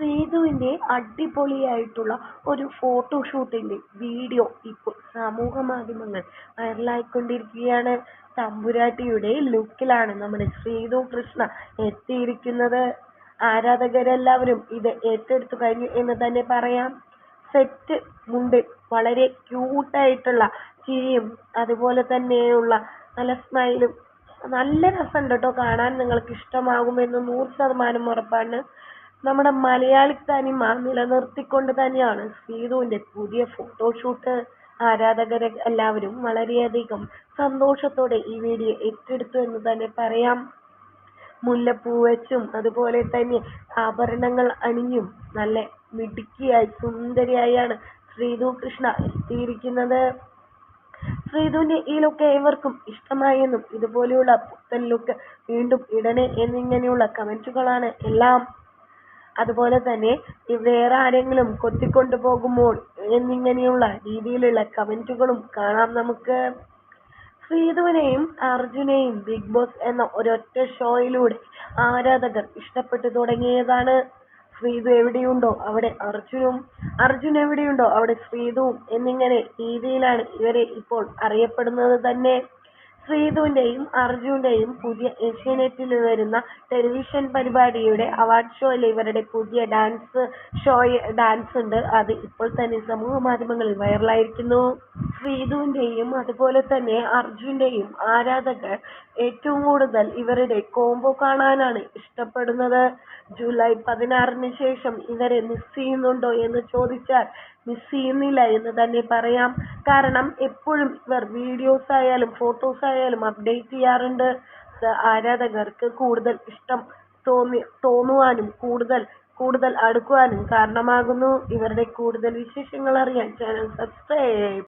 ശ്രീധുവിന്റെ അടിപൊളിയായിട്ടുള്ള ഒരു ഫോട്ടോഷൂട്ടിന്റെ വീഡിയോ ഇപ്പോൾ സമൂഹ മാധ്യമങ്ങൾ വൈറലായിക്കൊണ്ടിരിക്കുകയാണ്. തമ്പുരാട്ടിയുടെ ലുക്കിലാണ് നമ്മുടെ സേതു കൃഷ്ണ എത്തിയിരിക്കുന്നത്. ആരാധകരെല്ലാവരും ഇത് ഏറ്റെടുത്തു കഴിഞ്ഞു എന്ന് തന്നെ പറയാം. സെറ്റ് മുണ്ട് വളരെ ക്യൂട്ടായിട്ടുള്ള ചിരിയും അതുപോലെ തന്നെയുള്ള നല്ല സ്മൈലും നല്ല രസമുണ്ട് കേട്ടോ. കാണാൻ നിങ്ങൾക്ക് ഇഷ്ടമാകുമെന്ന് നൂറ് ശതമാനം ഉറപ്പാണ്. നമ്മുടെ മലയാളി തനിമ നിലനിർത്തിക്കൊണ്ട് തന്നെയാണ് ശ്രീധുവിന്റെ പുതിയ ഫോട്ടോഷൂട്ട് ആരാധകരെ എല്ലാവരും വളരെയധികം സന്തോഷത്തോടെ ഈ വീഡിയോ ഏറ്റെടുത്തു എന്ന് തന്നെ പറയാം. മുല്ലപ്പൂ വെച്ചും അതുപോലെ തന്നെ ആഭരണങ്ങൾ അണിഞ്ഞും നല്ല മിടുക്കിയായി സുന്ദരിയായാണ് ശ്രീധു കൃഷ്ണ എത്തിയിരിക്കുന്നത്. ശ്രീധുവിന്റെ ഈ ലുക്ക് ഏവർക്കും ഇഷ്ടമായെന്നും ഇതുപോലെയുള്ള പുത്തൻ ലുക്ക് വീണ്ടും ഇടണേ എന്നിങ്ങനെയുള്ള കമന്റുകളാണ് എല്ലാം അതുപോലെ തന്നെ വേറെ ആരെങ്കിലും കൊത്തിക്കൊണ്ടു പോകുമ്പോൾ എന്നിങ്ങനെയുള്ള രീതിയിലുള്ള കമന്റുകളും കാണാം നമുക്ക്. ശ്രീധുവിനെയും അർജുനെയും ബിഗ് ബോസ് എന്ന ഒരൊറ്റ ഷോയിലൂടെ ആരാധകർ ഇഷ്ടപ്പെട്ടു തുടങ്ങിയതാണ്. ശ്രീധു എവിടെയുണ്ടോ? അവിടെ അർജുനും അർജുൻ എവിടെയുണ്ടോ? അവിടെ ശ്രീധുവും എന്നിങ്ങനെ രീതിയിലാണ് ഇവരെ ഇപ്പോൾ അറിയപ്പെടുന്നത് തന്നെ. ശ്രീധുവിന്റെയും അർജുന്റെയും പുതിയ ഏഷ്യാനെറ്റിൽ വരുന്ന ടെലിവിഷൻ പരിപാടിയുടെ അവാർഡ് ഷോയിൽ ഇവരുടെ പുതിയ ഡാൻസ് ഷോ ഡാൻസ് ഉണ്ട്. അത് ഇപ്പോൾ തന്നെ സമൂഹ മാധ്യമങ്ങളിൽ വൈറലായിരിക്കുന്നു. ശ്രീധുവിന്റെയും അതുപോലെ തന്നെ അർജുന്റെയും ആരാധകർ ഏറ്റവും കൂടുതൽ ഇവരുടെ കോംബോ കാണാനാണ് ഇഷ്ടപ്പെടുന്നത്. ജൂലൈ പതിനാറിന് ശേഷം ഇവരെ മിസ് ചെയ്യുന്നുണ്ടോ എന്ന് ചോദിച്ചാൽ മിസ് ചെയ്യുന്നില്ല എന്ന് തന്നെ പറയാം. കാരണം എപ്പോഴും ഇവർ വീഡിയോസ് ആയാലും ഫോട്ടോസ് ആയാലും അപ്ഡേറ്റ് ചെയ്യാറുണ്ട്. ആരാധകർക്ക് കൂടുതൽ ഇഷ്ടം തോന്നി തോന്നുവാനും കൂടുതൽ കൂടുതൽ അടുക്കുവാനും കാരണമാകുന്നു. ഇവരുടെ കൂടുതൽ വിശേഷങ്ങൾ അറിയാൻ ചാനൽ സബ്സ്ക്രൈബ്